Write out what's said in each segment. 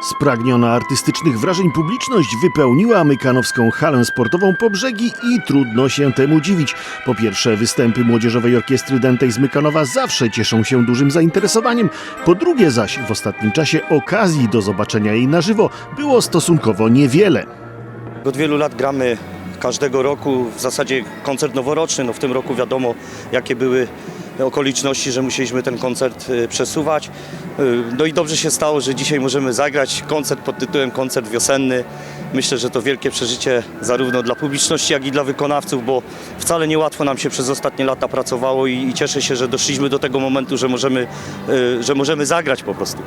Spragniona artystycznych wrażeń publiczność wypełniła mykanowską halę sportową po brzegi i trudno się temu dziwić. Po pierwsze, występy Młodzieżowej Orkiestry Dętej z Mykanowa zawsze cieszą się dużym zainteresowaniem. Po drugie zaś, w ostatnim czasie okazji do zobaczenia jej na żywo było stosunkowo niewiele. Od wielu lat gramy każdego roku w zasadzie koncert noworoczny. No w tym roku wiadomo, jakie były okoliczności, że musieliśmy ten koncert y, przesuwać. Y, No i dobrze się stało, że dzisiaj możemy zagrać koncert pod tytułem Koncert Wiosenny. Myślę, że to wielkie przeżycie zarówno dla publiczności, jak i dla wykonawców, bo wcale niełatwo nam się przez ostatnie lata pracowało i, i cieszę się, że doszliśmy do tego momentu, że możemy, y, że możemy zagrać po prostu.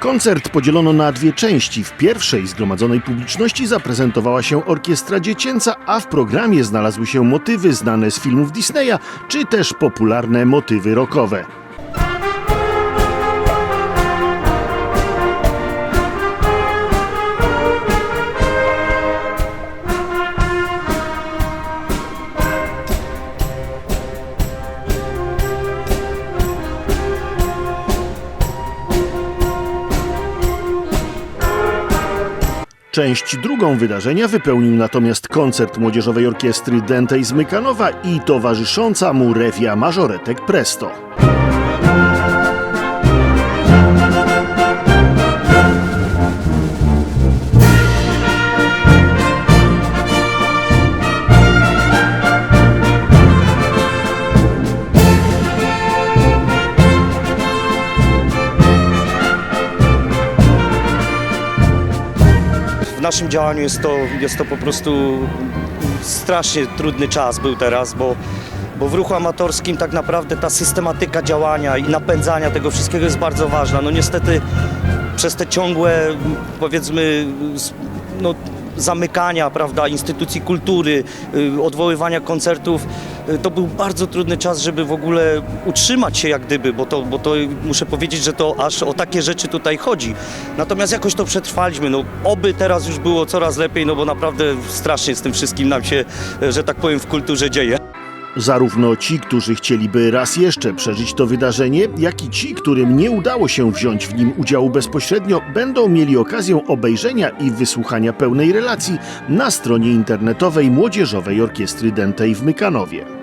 Koncert podzielono na dwie części. W pierwszej zgromadzonej publiczności zaprezentowała się orkiestra dziecięca, a w programie znalazły się motywy znane z filmów Disneya, czy też popularne motywy rockowe. Część drugą wydarzenia wypełnił natomiast koncert Młodzieżowej Orkiestry Dętej z Mykanowa i towarzysząca mu rewia mażoretek Presto. W naszym działaniu jest to, jest to po prostu strasznie trudny czas był teraz, bo, bo w ruchu amatorskim tak naprawdę ta systematyka działania i napędzania tego wszystkiego jest bardzo ważna. No niestety przez te ciągłe powiedzmy no, zamykania prawda, instytucji kultury, y, odwoływania koncertów, y, to był bardzo trudny czas, żeby w ogóle utrzymać się jak gdyby, bo to, bo to muszę powiedzieć, że to aż o takie rzeczy tutaj chodzi. Natomiast jakoś to przetrwaliśmy. No, oby teraz już było coraz lepiej, no bo naprawdę strasznie z tym wszystkim nam się, e, że tak powiem, w kulturze dzieje. Zarówno ci, którzy chcieliby raz jeszcze przeżyć to wydarzenie, jak i ci, którym nie udało się wziąć w nim udziału bezpośrednio, będą mieli okazję obejrzenia i wysłuchania pełnej relacji na stronie internetowej Młodzieżowej Orkiestry Dętej w Mykanowie.